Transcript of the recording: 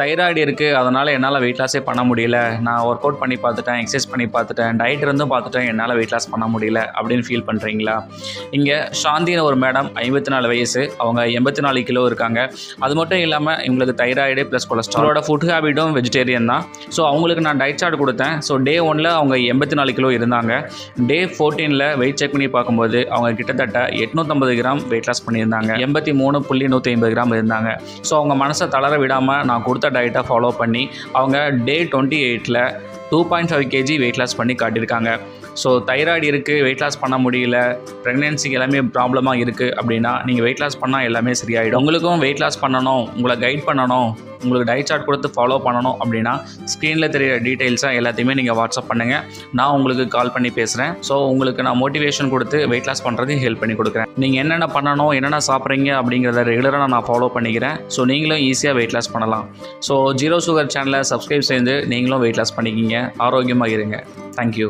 Thyroid இருக்குது அதனால் என்னால் வெயிட் லாஸே பண்ண முடியல. நான் ஒர்க் அவுட் பண்ணி பார்த்துட்டேன் எக்ஸசைஸ் பண்ணி பார்த்துட்டேன் டயட் இருந்தும் பார்த்துட்டேன் என்னால் வெயிட் லாஸ் பண்ண முடியல அப்படின்னு ஃபீல் பண்ணுறீங்களா இங்கே சாந்தின்னு ஒரு மேடம் ஐம்பத்தி நாலு வயசு. அவங்க எண்பத்தி நாலு கிலோ இருக்காங்க. அது மட்டும் இல்லாமல் இவங்களுக்கு தைராய்டு ப்ளஸ் கொலஸ்ட்ராலோட ஃபுட் ஹேபிட்டும் வெஜிடேரியன் தான். ஸோ அவங்களுக்கு நான் டயட் சார்ட் கொடுத்தேன். ஸோ டே ஒனில் அவங்க எண்பத்தி நாலு கிலோ இருந்தாங்க டே ஃபோர்டீனில் வெயிட் செக் பண்ணி பார்க்கும்போது அவங்க கிட்டத்தட்ட எட்நூற்றம்பது கிராம் வெயிட் லாஸ் பண்ணியிருந்தாங்க. எண்பத்தி மூணு புள்ளி நூற்றி ஐம்பது கிராம் இருந்தாங்க. ஸோ அவங்க மனசை தளர விடாமல் நான் கொடுத்த டயட்டை ஃபாலோ பண்ணி அவங்க டே டுவெண்ட்டி எயிட்டில் two point five KG weight loss பண்ணி காட்டியிருக்காங்க. ஸோ தைராய்டு இருக்குது வெயிட் லாஸ் பண்ண முடியல ப்ரெக்னென்சிக்கு எல்லாமே ப்ராப்ளமாக இருக்குது அப்படின்னா நீங்கள் வெயிட் லாஸ் பண்ணால் எல்லாமே சரியாயிடும். உங்களுக்கும் வெயிட் லாஸ் பண்ணணும் உங்களை கைட் பண்ணணும். உங்களுக்கு டயட் சார்ட் கொடுத்து ஃபாலோ பண்ணணும் அப்படின்னா ஸ்க்ரீனில் தெரியிற டீட்டெயில்ஸாக எல்லாத்தையுமே நீங்கள் வாட்ஸ்அப் பண்ணுங்கள் நான் உங்களுக்கு கால் பண்ணி பேசுகிறேன் ஸோ உங்களுக்கு நான் மோட்டிவேஷன் கொடுத்து வெயிட் லாஸ் பண்ணுறதுக்கு ஹெல்ப் பண்ணி கொடுக்குறேன். நீங்கள் என்னென்ன பண்ணணும் என்னென்ன சாப்பிட்றீங்க அப்படிங்கிறத ரெகுலராக நான் ஃபாலோ பண்ணிக்கிறேன். ஸோ நீங்களும் ஈஸியாக வெயிட் லாஸ் பண்ணலாம். ஸோ ஜீரோ சுகர் சேனலை சப்ஸ்கிரைப் செய்து நீங்களும் வெயிட் லாஸ் பண்ணிக்கிங்க. ஆரோக்கியமாக இருங்க. தேங்க்யூ